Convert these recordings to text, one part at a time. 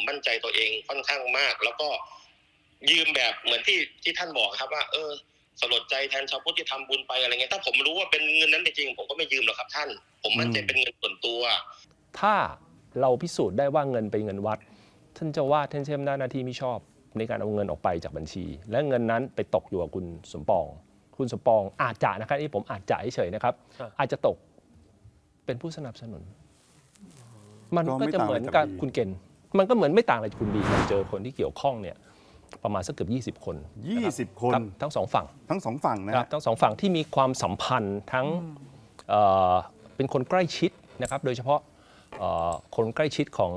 ผมมั่นใจตัวเองค่อนข้างมาก แล้วก็ยืมแบบเหมือนที่ที่ท่านบอกครับว่า เออ สลดใจแทนชาวพุทธที่ทำบุญไปอะไรเงี้ยถ้าผมรู้ว่าเป็นเงินนั้นจริงๆผมก็ไม่ยืมหรอกครับท่าน ผมมั่นใจเป็นเงินส่วนตัว ถ้าเราพิสูจน์ได้ว่าเงินเป็นเงินวัด ท่านเจ้าวาดท่านเช่นหน้าหน้าที่มิชอบในการเอาเงินออกไปจากบัญชี และเงินนั้นไปตกอยู่กับคุณสมปอง คุณสมปองอาจจะนะครับนี่ผมอาจจะเฉยๆนะครับครับ อาจจะตกเป็นผู้สนับสนุน มันก็ก็ไม่จะต่างเหมือนอะไรกักับบบีคุณเกณฑ์ มันก็เหมือนไม่ต่างอะไรจากคุณบีเราเจอคนที่เกี่ยวข้องเนี่ยประมาณสักเกือบ20 คน20 คนครับทั้งสองฝั่ง ทั้งสองฝั่งนะนะครับฮะ ทั้งสองฝั่งที่มีความสัมพันธ์ทั้งเอ่อเป็นคนใกล้ชิดนะครับโดยเฉพาะเอ่อคนใกล้ชิดของ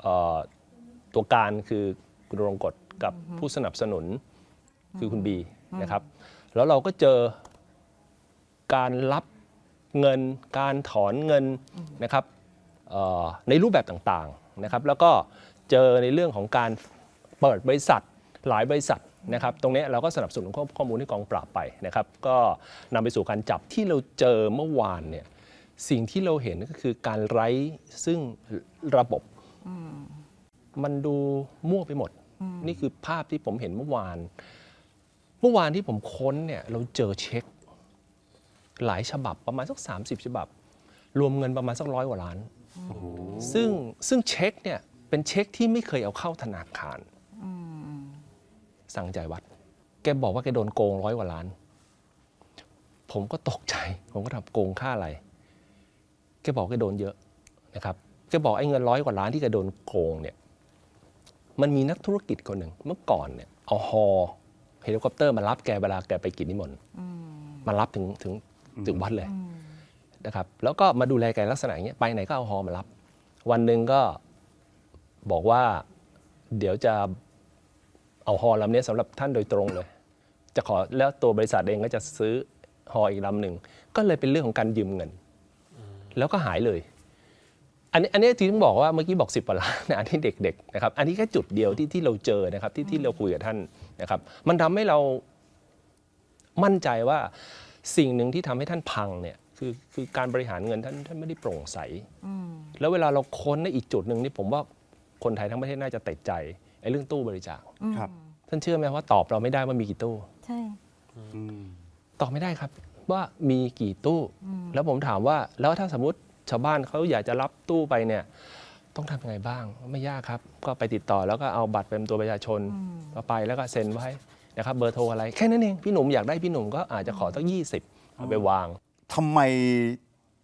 เอ่อตัวการคือคุณรงกฎกับผู้สนับสนุนคือคุณบีนะครับแล้วเราก็เจอการรับเงินการถอนเงินนะครับเอ่อในรูปแบบต่างๆ นะครับแล้วก็เจอในเรื่องของการเปิดบริษัทหลายบริษัทนะครับตรงเนี้ยเราก็สนับสนุนข้อข้อมูลให้กองปราบไปนะครับ ก็นำไปสู่การจับที่เราเจอเมื่อวานเนี่ยสิ่งที่เราเห็นก็คือการไร้ซึ่งระบบมันดูมั่วไปหมด นี่คือภาพที่ผมเห็นเมื่อวาน เมื่อวานที่ผมค้นเนี่ยเราเจอเช็ค หลายฉบับประมาณสัก30 ฉบับ รวมเงินประมาณสักร้อยกว่าล้าน ซึ่งซึ่งเช็คเนี่ยเป็นเช็คที่ไม่เคยเอาเข้าธนาคาร สั่งจ่ายวัด แกบอกว่าแกโดนโกงร้อยกว่าล้าน ผมก็ตกใจ ผมก็ถามโกงค่าอะไร แกบอกแกโดนเยอะนะครับ แกบอกไอ้เงินร้อยกว่าล้านที่แกโดนโกงเนี่ย มันมีนักธุรกิจคนหนึ่งเมื่อก่อนเนี่ยเอาฮอเฮลิคอปเตอร์มารับแกเวลาแกไปกินนิมนต์มารับถึงถึงถึงวัดเลย นะครับแล้วก็มาดูแลแกลักษณะอย่างเงี้ยไปไหนก็เอาฮอมารับ วันหนึ่งก็บอกว่าเดี๋ยวจะเอาฮอลำนี้สำหรับท่านโดยตรงเลย จะขอแล้วตัวบริษัทเองก็จะซื้อฮออีกลำหนึ่งก็เลยเป็นเรื่องของการยืมเงิน แล้วก็หายเลย อันนี้อันนี้ที่ต้องบอกว่าเมื่อกี้บอก10กว่าล้านนะอันนี้เด็กๆนะครับอันนี้แค่จุดเดียวที่ที่เราเจอนะครับที่ที่เราคุยกับท่านนะครับมันทำให้เรามั่นใจว่าสิ่งหนึ่งที่ทำให้ท่านพังเนี่ย คือคือการบริหารเงินท่านท่านไม่ได้โปร่งใส แล้วเวลาเราค้นในอีกจุดหนึ่งนี่ผมว่าคนไทยทั้งประเทศน่าจะติดใจไอ้เรื่องตู้บริจาคครับ ท่านเชื่อไหมว่าตอบเราไม่ได้ว่ามีกี่ตู้ ใช่อืมตอบไม่ได้ครับ ว่ามีกี่ตู้ แล้วผมถามว่าแล้วถ้าสมมติชาวบ้านเขาอยากจะรับตู้ไปเนี่ย ต้องทำยังไงบ้างไม่ยากครับ ก็ไปติดต่อแล้วก็เอาบัตรเป็นตัวประชาชนก็ไปแล้วก็เซ็นไว้นะครับเบอร์โทรอะไรแค่นั้นเองพี่หนุ่มอยากได้พี่หนุ่มก็อาจจะขอสักยี่สิบเอาไปวาง ทำไม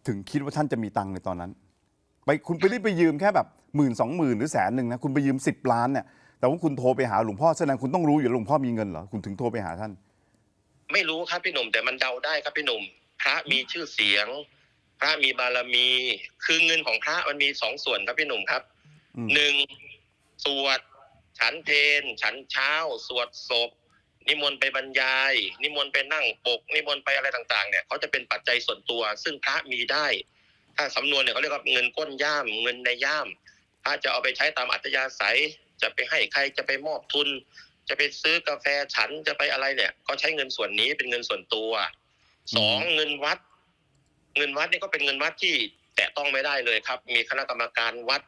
ถึงคิดว่าท่านจะมีตังค์ในตอนนั้น ไปคุณไปรีบไปยืมแค่แบบหมื่นสองหมื่นหรือแสนหนึ่งนะคุณไปยืมสิบล้านเนี่ยแต่ว่าคุณโทรไปหาหลวงพ่อแสดงคุณต้องรู้อยู่แล้วหลวงพ่อมีเงินเหรอคุณถึงโทรไปหาท่าน ไม่รู้ครับพี่หนุ่มแต่มันเดาได้ครับพี่หนุ่มพระมีชื่อเสียง พระมีบารมี คือเงินของพระมันมีสองส่วนครับพี่หนุ่มครับอืม หนึ่งสวด ฉันเพนฉันเช้า สวดศพ นิมนต์ไปบรรยาย นิมนต์ไปนั่งปก นิมนต์ไปอะไรต่างๆเนี่ยเขาจะเป็นปัจจัยส่วนตัว ซึ่งพระมีได้ ถ้าสำนวนเนี่ยเขาเรียกว่าเงินก้นย่าม เงินในย่าม พระจะเอาไปใช้ตามอัธยาศัย จะไปให้ใครจะไปมอบทุน จะไปซื้อกาแฟฉันจะไปอะไรเนี่ย ก็ใช้เงินส่วนนี้เป็นเงินส่วนตัวสองเงินวัด เงินวัดนี่ก็เป็นเงินวัดที่แตะต้องไม่ได้เลยครับ มีคณะกรรมการวัด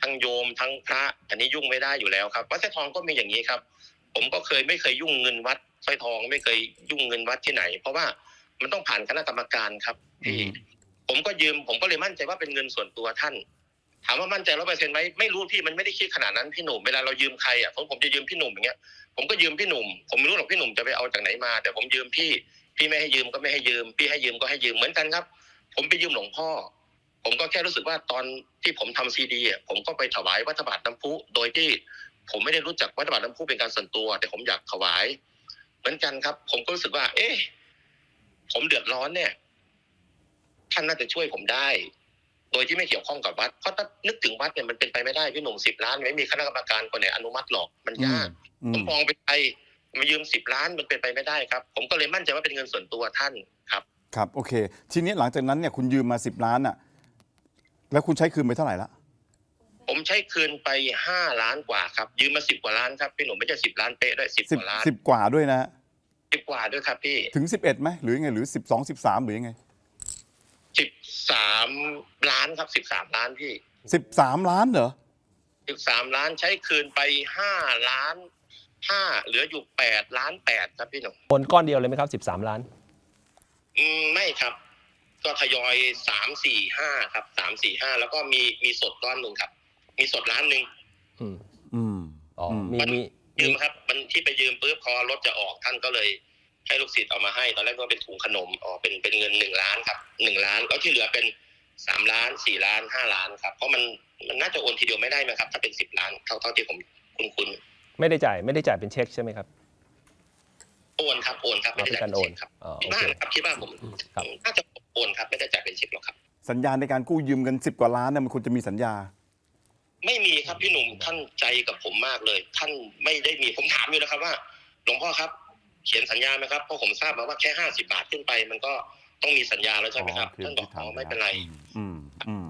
ทั้งโยมทั้งพระ อันนี้ยุ่งไม่ได้อยู่แล้วครับ วัดสร้อยทองก็มีอย่างนี้ครับ ผมก็เคยไม่เคยยุ่งเงินวัดสร้อยทองไม่เคยยุ่งเงินวัดที่ไหน เพราะว่ามันต้องผ่านคณะกรรมการครับพี่อืมผมก็ยืมผมก็เลยมั่นใจว่าเป็นเงินส่วนตัวท่าน ถามว่ามั่นใจร้อเปอร์เซ็นต์ไหมไม่รู้พี่มันไม่ได้คิดขนาดนั้นพี่หนุ่มเวลาเรายืมใครอะผมผมจะยืมพี่หนุ่มอย่างเงี้ยผมก็ยืมพี่หนุ่มผมไม่รู้หรอกพี่หนุ่มจะไปเอาจากไหนมา แต่ผมยืมพี่พี่ไม่ให้ยืมก็ไม่ให้ยืม พี่ให้ยืมก็ให้ยืมเหมือนกันครับ ผมไปยืมหลวงพ่อ ผมก็แค่รู้สึกว่าตอนที่ผมทำซีดีอะผมก็ไปถวายวัดพระบาทน้ำพุโดยที่ ผมไม่ได้รู้จักวัดพระบาทน้ำพุเป็นการส่วนตัว แต่ผมอยากถวาย เหมือนกันครับ ผมก็รู้สึกว่า เอ๊ะผมเดือดร้อนเนี่ย ท่านน่าจะช่วยผมได้ โดยที่ไม่เกี่ยวข้องกับวัดเพราะถ้านึกถึงวัดเนี่ยมันเป็นไปไม่ได้พี่หนุ่มสิบล้าน ไม่มีคณะกรรมการคนไหนอนุมัติหรอกมันยากอืผมมมองไปไปมายืมสิบล้านมันเป็นไปไม่ได้ครับ ผมก็เลยมั่นใจว่าเป็นเงินส่วนตัวท่านครับ ครับ โอเค ทีนี้หลังจากนั้นเนี่ยคุณยืมมาสิบล้านอะ แล้วคุณใช้คืนไปเท่าไหร่ละ ผมใช้คืนไปห้าล้านกว่าครับ ยืมมาสิบกว่าล้านครับพี่หนุ่มไม่ใช่สิบล้านเป๊ะด้วยสิบสิบกว่าล้านสิบกว่าด้วยนะฮะสิบกว่าด้วยครับพี่ถึงสิบเอ็ดไหมหรือยังไงหรือสิบสองสิบสามหรือยังไงสิบสามล้านครับสิบสามล้านพี่สิบสามล้านเหรอสิบสามล้านใช้คืนไปห้าล้านห้าเหลืออยู่แปดล้านแปดครับพี่หนุ่มโอนก้อนเดียวเลยไหมครับ 13 ล้าน อืมไม่ครับ ก็ทยอยสามสี่ห้าครับสามสี่ห้าแล้วก็มีมีสดก้อนหนึ่งครับ มีสดล้านหนึ่งอืม อืมอ๋ออมมีมียืมีมครับ มันที่ไปยืมปุ๊บพอรถจะออกท่านก็เลยให้ลูกศิษย์เอามาให้ ตอนแรกก็เป็นถุงขนมอ๋อเป็นเป็นเงินหนึ่งล้านครับหนึ่งล้าน แล้วที่เหลือเป็นสามล้านสี่ล้านห้าล้านครับ เพราะมันมันน่าจะโอนทีเดียวไม่ได้นะครับ ถ้าเป็นสิบล้านเท่าเท่าที่ผมคุ้นคุ้นไม่ได้จ่ายไม่ได้จ่ายเป็นเช็คใช่ไหมครับๆโอนครับโอนครับไม่ได้จ่ายเป็นเช็คครับอ๋อคิดโอว่าเคนะครับคิดว่าผมครับน่าจะโอนครับไม่ได้จ่ายเป็นเช็คหรอกครับ สัญญาในการกู้ยืมเงินสิบกว่าล้านเนี่ยมันควรจะมีสัญญา ไม่มีครับพี่หนุ่มท่านใจกับผมมากเลย ท่านไม่ได้มีผมถามอยู่นะครับว่าหลวงพ่อครับ เขียนสัญญาไหมครับเพราะผมทราบมาว่าแค่ห้าสิบาทขึ้นไป มันก็ต้องมีสัญญาแล้วใช่ไหมครับอ๋อท่านบอกที่อ๋อทำไม่เป็นไรอืมอืม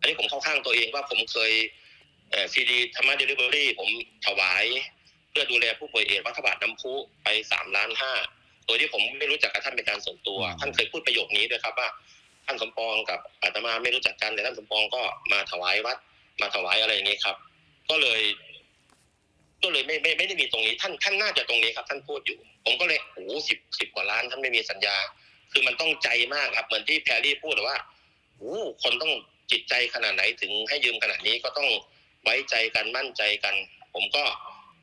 อันนี้ผมเข้าข้างตัวเองว่าผมเคยซีดีธรรมะเดลิเวอรี่ผมถวาย เพื่อดูแลผู้ป่วยเอดส์วัดพระบาทน้ำพุไปสามล้านห้าโดยที่ผมไม่รู้จักกับท่านเป็นการส่วนตัว ท่านเคยพูดประโยคนี้ด้วยครับว่า ท่านสมปองกับอาตมาไม่รู้จักกันแต่ท่านสมปองก็มาถวายวัด มาถวายอะไรอย่างนี้ครับ ก็เลย ก็เลยไม่ไม่ไม่ได้มีตรงนี้ ท่านท่านน่าจะตรงนี้ครับ ท่านพูดอยู่ ผมก็เลยโอ้สิบสิบกว่าล้านท่านไม่มีสัญญา คือมันต้องใจมากครับ เหมือนที่แพรรี่พูดว่าโอ้คนต้องจิตใจขนาดไหนถึงให้ยืมขนาดนี้ก็ต้องไว้ใจกันมั่นใจกัน ผมก็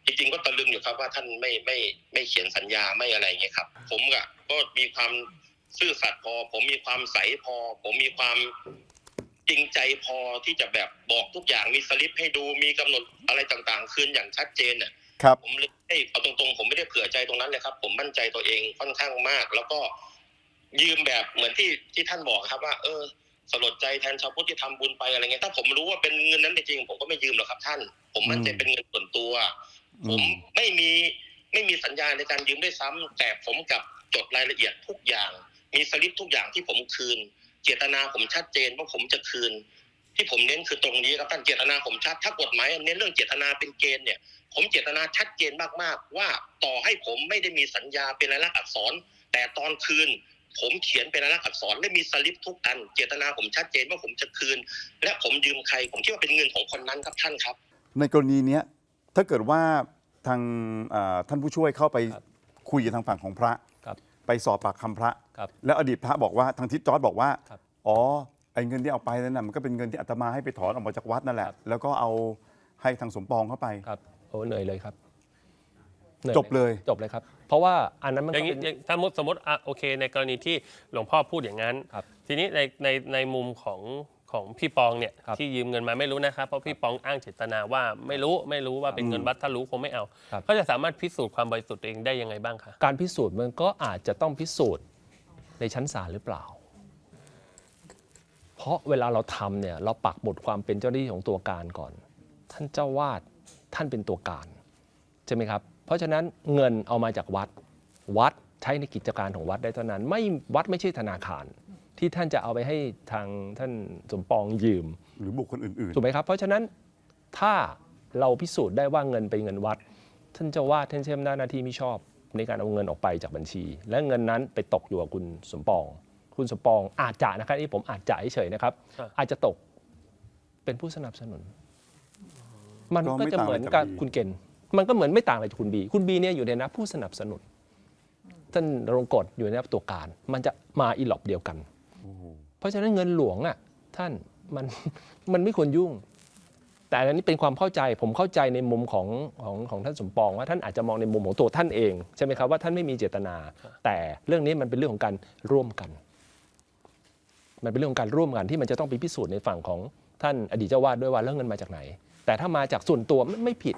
จริงๆก็ตะลึงอยู่ครับว่าท่านไม่ไม่ไม่เขียนสัญญาไม่อะไรอย่างเงี้ยครับ ผมก็ก็มีความซื่อสัตย์พอ ผมมีความใสพอ ผมมีความ จริงใจพอที่จะแบบบอกทุกอย่างมีสลิปให้ดูมีกำหนดอะไรต่างๆ คืนอย่างชัดเจนเนี่ยครับผมเลยไม่เอาตรงๆ ผมไม่ได้เผื่อใจตรงนั้นเลยครับ ผมมั่นใจตัวเองค่อนข้างมาก แล้วก็ยืมแบบเหมือนที่ที่ท่านบอกครับว่า เออ สลดใจแทนชาวพุทธที่ทำบุญไปอะไรเงี้ยถ้าผมรู้ว่าเป็นเงินนั้นจริงๆผมก็ไม่ยืมหรอกครับ ท่าน ผมมั่นใจอืมเป็นเงินส่วนตัวอืมผมไม่มีไม่มีสัญญาในการยืมด้วยซ้ำแต่ผมกลับจดรายละเอียดทุกอย่าง มีสลิปทุกอย่างที่ผมคืน เจตนาผมชัดเจนว่าผมจะคืน ที่ผมเน้นคือตรงนี้ครับท่านเจตนาผมชัดถ้ากฎหมายเน้นเรื่องเจตนาเป็นเกณฑ์เนี่ย ผมเจตนาชัดเจนมากๆ ว่าต่อให้ผมไม่ได้มีสัญญาเป็นลายลักษณ์อักษร แต่ตอนคืน ผมเขียนเป็นลายลักษณ์อักษรและมีสลิปทุกอัน เจตนาผมชัดเจนว่าผมจะคืน และผมยืมใคร ผมคิดว่าเป็นเงินของคนนั้นครับท่านครับ ในกรณีเนี้ยถ้าเกิดว่าทางท่านผู้ช่วยเข้าไปคุยกับทางฝั่งของพระ ไปสอบปากคำพระ ครับ แล้วอดีตพระบอกว่าทางทิศจอร์ดบอกว่า ครับอ๋อไอ้เงินที่เอาไปนั่นน่ะมันก็เป็นเงินที่อาตมาให้ไปถอนออกมาจากวัดนั่นแหละ ครับ แล้วก็เอาให้ทางสมปองเข้าไป ครับโอ้เหนื่อยเลยครับหนื่อจบเลย จบเลยครับ เพราะว่าอันนั้นมันอก็ย่างนี้เป็นอย่างถ้ามุติสมมติอะโอเค ในกรณีที่หลวงพ่อพูดอย่างนั้น ครับ ทีนี้ในในในมุมของ ของพี่ปองเนี่ยครับที่ยืมเงินมาไม่รู้นะครับเพราะพี่ปองอ้างเจตนาว่าไม่รู้ไม่รู้ว่าเป็นเงินวัดถ้ารู้คงไม่เอาครับ เขาจะสามารถพิสูจน์ความบริสุทธิ์ตัวเองได้ยังไงบ้างคะการพิสูจน์มันก็อาจจะต้องพิสูจน์ในชั้นศาลหรือเปล่า เพราะเวลาเราทำเนี่ยเราปักหมุดความเป็นเจ้าหน้าที่ของตัวการก่อน ท่านเจ้าวาดท่านเป็นตัวการใช่ไหมครับ เพราะฉะนั้นเงินเอามาจากวัด วัดใช้ในกิจการของวัดได้เท่านั้น ไม่วัดไม่ใช่ธนาคาร ที่ท่านจะเอาไปให้ทางท่านสมปองยืมหรือบุคคลอื่นถูกไหมครับ เพราะฉะนั้นถ้าเราพิสูจน์ได้ว่าเงินเป็นเงินวัด ท่านเจ้าวาดท่านใช้อำนาจหน้าที่ไม่ชอบ ในการเอาเงินออกไปจากบัญชี และเงินนั้นไปตกอยู่กับคุณสมปอง คุณสมปองอาจจะนะครับนี่ผมอาจจะเฉยๆนะครับครับอาจจะตกเป็นผู้สนับสนุน มันก็ก็ไม่จะต่างเหมือนอะไรกักับบบีคุณเกณฑ์มันก็เหมือนไม่ต่างอะไรจากคุณบี คุณบีเนี่ยอยู่ในนะผู้สนับสนุนท่านรงกฎอยู่ในตัวการ มันจะมาอีหลอบเดียวกันๆโอ้โห เพราะฉะนั้นเงินหลวงอะท่านมันมันไม่ควรยุ่ง แต่อันนี้เป็นความเข้าใจผมเข้าใจในมุมของของของท่านสมปองว่าท่านอาจจะมองในมุมของตัวท่านเองใช่ไหมครับว่าท่านไม่มีเจตนา แต่เรื่องนี้มันเป็นเรื่องของการร่วมกัน มันเป็นเรื่องของการร่วมกันที่มันจะต้องไปพิสูจน์ในฝั่งของท่านอดีตเจ้าวาดด้วยว่าเรื่องเงินมาจากไหน แต่ถ้ามาจากส่วนตัวไม่ไม่ผิด